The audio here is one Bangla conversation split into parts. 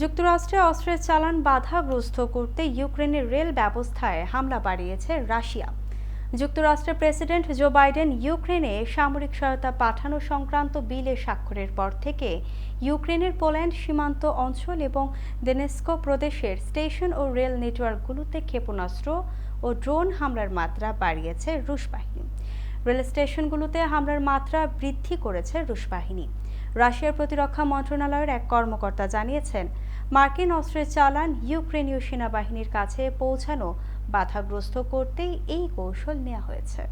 যুক্তরাষ্ট্রে অস্ত্রের চালান বাধাগ্রস্ত করতে ইউক্রেনের রেল ব্যবস্থায় হামলা বাড়িয়েছে রাশিয়া। যুক্তরাষ্ট্রের প্রেসিডেন্ট জো বাইডেন ইউক্রেনে সামরিক সহায়তা পাঠানো সংক্রান্ত বিলে স্বাক্ষরের পর থেকে ইউক্রেনের পোল্যান্ড সীমান্ত অঞ্চল এবং দেনেস্কো প্রদেশের স্টেশন ও রেল নেটওয়ার্কগুলোতে ক্ষেপণাস্ত্র ও ড্রোন হামলার মাত্রা বাড়িয়েছে রুশ বাহিনী। রেল স্টেশনগুলোতে হামলার মাত্রা বৃদ্ধি করেছে রুশ বাহিনী। রাশিয়ার প্রতিরক্ষা মন্ত্রণালয়ের এক কর্মকর্তা জানিয়েছেন, মার্কিন অস্ত্রের চালান ইউক্রেনীয় সেনাবাহিনীর কাছে পৌঁছানো বাধাগ্রস্ত করতেই এই কৌশল নেওয়া হয়েছে।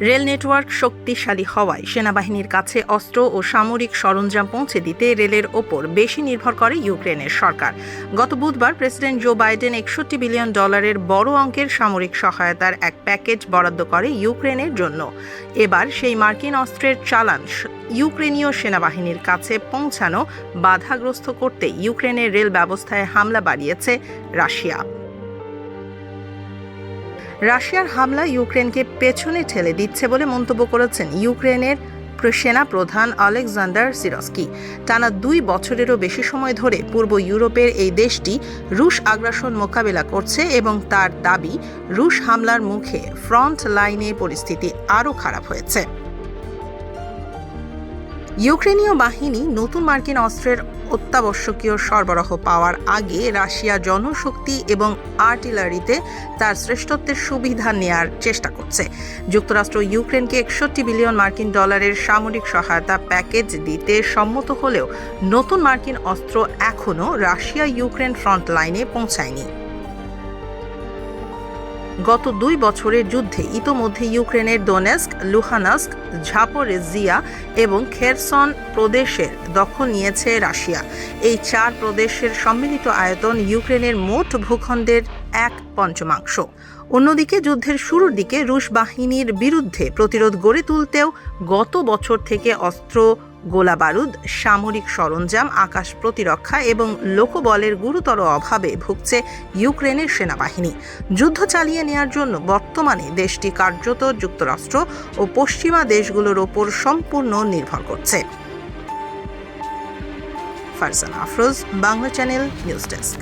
রেল নেটওয়ার্ক শক্তিশালী হওয়ায় সেনাবাহিনীর কাছে অস্ত্র ও সামরিক সরঞ্জাম পৌঁছে দিতে রেলের ওপর বেশি নির্ভর করে ইউক্রেনের সরকার। গত বুধবার প্রেসিডেন্ট জো বাইডেন একষট্টি বিলিয়ন ডলারের বড় অঙ্কের সামরিক সহায়তার এক প্যাকেজ বরাদ্দ করে ইউক্রেনের জন্য। এবার সেই মার্কিন অস্ত্রের চালান ইউক্রেনীয় সেনাবাহিনীর কাছে পৌঁছানো বাধাগ্রস্ত করতে ইউক্রেনের রেল ব্যবস্থায় হামলা বাড়িয়েছে রাশিয়া। রাশিয়ার হামলা ইউক্রেনকে পেছনে ঠেলে দিচ্ছে বলে মন্তব্য করেছেন ইউক্রেনের সেনা প্রধান আলেকজান্ডার সিরস্কি। টানা দুই বছরেরও বেশি সময় ধরে পূর্ব ইউরোপের এই দেশটি রুশ আগ্রাসন মোকাবেলা করছে এবং তার দাবি, রুশ হামলার মুখে ফ্রন্ট লাইনে পরিস্থিতি আরও খারাপ হয়েছে। ইউক্রেনীয় বাহিনী নতুন মার্কিন অস্ত্রের অত্যাবশ্যকীয় সরবরাহ পাওয়ার আগে রাশিয়া জনশক্তি এবং আর্টিলারিতে তার শ্রেষ্ঠত্বের সুবিধা নেয়ার চেষ্টা করছে। যুক্তরাষ্ট্র ইউক্রেনকে একষট্টি বিলিয়ন মার্কিন ডলারের সামরিক সহায়তা প্যাকেজ দিতে সম্মত হলেও নতুন মার্কিন অস্ত্র এখনও রাশিয়া ইউক্রেন ফ্রন্ট লাইনে পৌঁছায়নি। গত দুই বছরের যুদ্ধে ইতোমধ্যে ইউক্রেনের দোনেস্ক, লুহানাস্ক, ঝাপোরেজিয়া এবং খেরসন প্রদেশের দখল নিয়েছে রাশিয়া। এই চার প্রদেশের সম্মিলিত আয়তন ইউক্রেনের মোট ভূখণ্ডের এক পঞ্চমাংশ। অন্যদিকে যুদ্ধের শুরুর দিকে রুশ বাহিনীর বিরুদ্ধে প্রতিরোধ গড়ে তুলতেও গত বছর থেকে অস্ত্র গোলাবারুদ সামরিক সরঞ্জাম, আকাশ প্রতিরক্ষা এবং লোকবলের গুরুতর অভাবে ভুগছে ইউক্রেনের সেনাবাহিনী। যুদ্ধ চালিয়ে নেয়ার জন্য বর্তমানে দেশটি কার্যত যুক্তরাষ্ট্র ও পশ্চিমা দেশগুলোর ওপর সম্পূর্ণ নির্ভর করছে। Farzana Afroz, Bangla channel news desk.